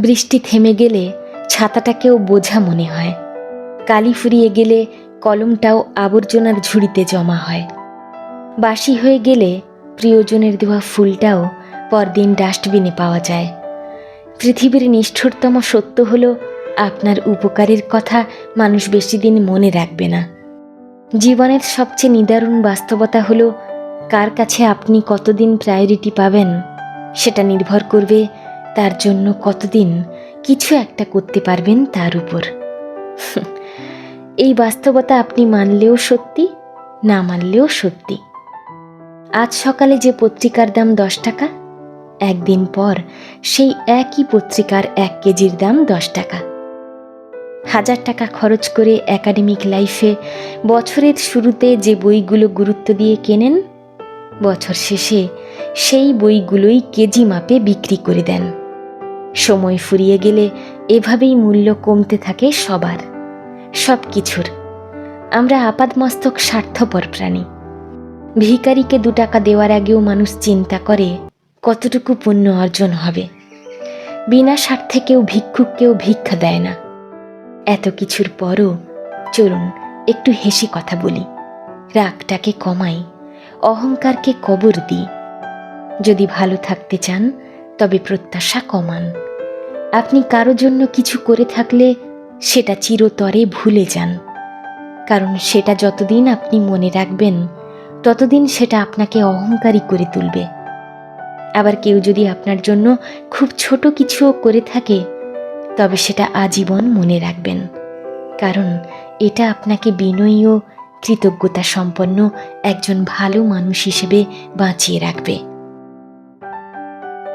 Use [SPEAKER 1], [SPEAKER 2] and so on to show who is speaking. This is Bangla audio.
[SPEAKER 1] বৃষ্টি থেমে গেলে ছাতাটাকেও বোঝা মনে হয়। কালি ফুরিয়ে গেলে কলমটাও আবর্জনার ঝুড়িতে জমা হয়। বাসি হয়ে গেলে প্রিয়জনের দেওয়া ফুলটাও পরদিন ডাস্টবিনে পাওয়া যায়। পৃথিবীর নিষ্ঠুরতম সত্য হলো, আপনার উপকারের কথা মানুষ বেশি দিন মনে রাখবে না। জীবনের সবচেয়ে নিদারুণ বাস্তবতা হলো, কার কাছে আপনি কতদিন প্রায়োরিটি পাবেন, সেটা নির্ভর করবে তার জন্য কতদিন কিছু একটা করতে পারবেন তার উপর। এই বাস্তবতা আপনি মানলেও সত্যি, না মানলেও সত্যি। আজ সকালে যে পত্রিকার দাম দশ টাকা, একদিন পর সেই একই পত্রিকার এক কেজির দাম দশ টাকা। হাজার টাকা খরচ করে একাডেমিক লাইফে বছরের শুরুতে যে বইগুলো গুরুত্ব দিয়ে কেনেন, বছর শেষে সেই বইগুলোই কেজি মাপে বিক্রি করে দেন। সময় ফুরিয়ে গেলে এভাবেই মূল্য কমতে থাকে সবার সব কিছুর আমরা আপাদমস্তক স্বার্থপর প্রাণী। ভিখারিকে দু টাকা দেওয়ার আগেও মানুষ চিন্তা করে কতটুকু পুণ্য অর্জন হবে। বিনা স্বার্থে কেউ ভিক্ষুককেও ভিক্ষা দেয় না। এত কিছুর পরও চলুন একটু হেসে কথা বলি। রাগটাকে কমাই, অহংকারকে কবর দিই। যদি ভালো থাকতে চান, তবে প্রত্যাশা কমান। আপনি কারও জন্য কিছু করে থাকলে সেটা চিরতরে ভুলে যান। কারণ সেটা যতদিন আপনি মনে রাখবেন, ততদিন সেটা আপনাকে অহংকারী করে তুলবে। আবার কেউ যদি আপনার জন্য খুব ছোট কিছুও করে থাকে, তবে সেটা আজীবন মনে রাখবেন। কারণ এটা আপনাকে বিনয়ী ও কৃতজ্ঞতা সম্পন্ন একজন ভালো মানুষ হিসেবে বাঁচিয়ে রাখবে।